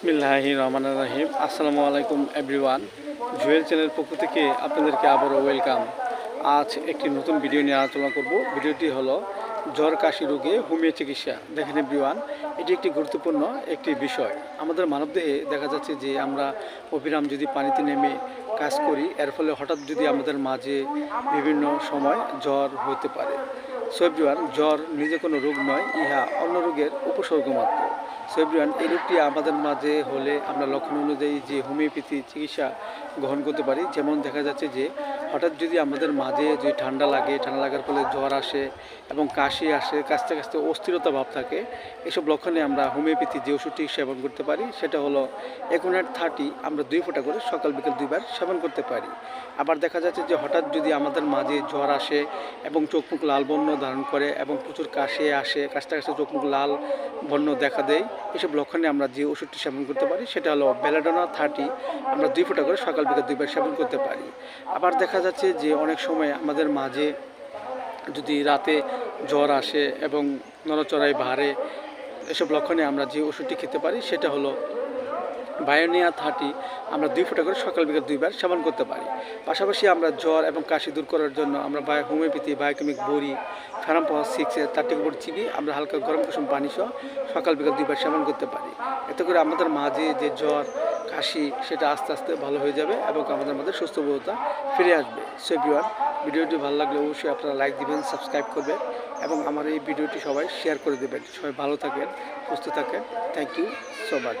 বিসমিল্লাহ রহমান রাহিম। আসসালামু আলাইকুম, এভরিওয়ান। জুয়েল চ্যানেল পক্ষ থেকে আপনাদেরকে আবারও ওয়েলকাম। আজ একটি নতুন ভিডিও নিয়ে আলোচনা করব। ভিডিওটি হলো জ্বর কাশি রোগে হোমিও চিকিৎসা দেখেন এভরিওয়ান, এটি একটি গুরুত্বপূর্ণ একটি বিষয়। আমাদের মানবদেহে দেখা যাচ্ছে যে আমরা অবিরাম যদি পানিতে নেমে কাজ করি, এর ফলে হঠাৎ যদি আমাদের মাঝে বিভিন্ন সময় জ্বর হতে পারে। সো জ্বর নিজে কোনো রোগ নয়, ইহা অন্য রোগের উপসর্গ মাত্র এই রোগটি আমাদের মাঝে হলে আমরা লক্ষণ অনুযায়ী যে হোমিওপ্যাথি চিকিৎসা গ্রহণ করতে পারি, যেমন দেখা যাচ্ছে যে হঠাৎ যদি আমাদের মাঝে যে ঠান্ডা লাগে, ঠান্ডা লাগার ফলে জ্বর আসে এবং কাশি আসে, কাশতে কাশতে অস্থিরতা ভাব থাকে, এসব লক্ষণে আমরা হোমিওপ্যাথি যে ওষুধটি সেবন করতে পারি, সেটা হলো একোনাট থার্টি আমরা দুই ফোঁটা করে সকাল বিকেল দুইবার সেবন করতে পারি। আবার দেখা যাচ্ছে যে হঠাৎ যদি আমাদের মাঝে জ্বর আসে এবং চোখ মুখ লাল বর্ণ ধারণ করে এবং প্রচুর কাশে আসে, কাশতে কাশতে চোখ মুখ লাল বর্ণ দেখা দেয়, এসব লক্ষণে আমরা যে ওষুধটি সেবন করতে পারি, সেটা হলো বেলাডোনা থার্টি আমরা দুই ফোঁটা করে সকাল বিকেল দুইবার সেবন করতে পারি। আবার দেখা যাচ্ছে যে অনেক সময় আমাদের মাঝে যদি রাতে জ্বর আসে এবং নড়চড়াই ভারে, এসব লক্ষণে আমরা যে ওষুধটি খেতে পারি, সেটা হলো বায়োনিয়া থার্টি আমরা দুই ফোঁটা করে সকাল বিকাল দুইবার সেবন করতে পারি। পাশাপাশি আমরা জ্বর এবং কাশি দূর করার জন্য আমরা বায়ো হোমিওপ্যাথি, বায়োকেমিক বড়ি, ফেরাম পাওয়ার সিক্সের থেকে বড় চিবি, আমরা হালকা গরম কুসুম পানি সহ সকাল বিকাল দুইবার সেবন করতে পারি। এতে করে আমাদের মাঝে যে জ্বর, কাশি, সেটা আস্তে আস্তে ভালো হয়ে যাবে এবং আমাদের মধ্যে সুস্থবোধতা ফিরে আসবে। সো ভিডিওটি ভালো লাগলে অবশ্যই আপনারা লাইক দিবেন সাবস্ক্রাইব করবেন এবং আমার এই ভিডিওটি সবাই শেয়ার করে দেবেন। সবাই ভালো থাকেন, সুস্থ থাকেন। Thank you so much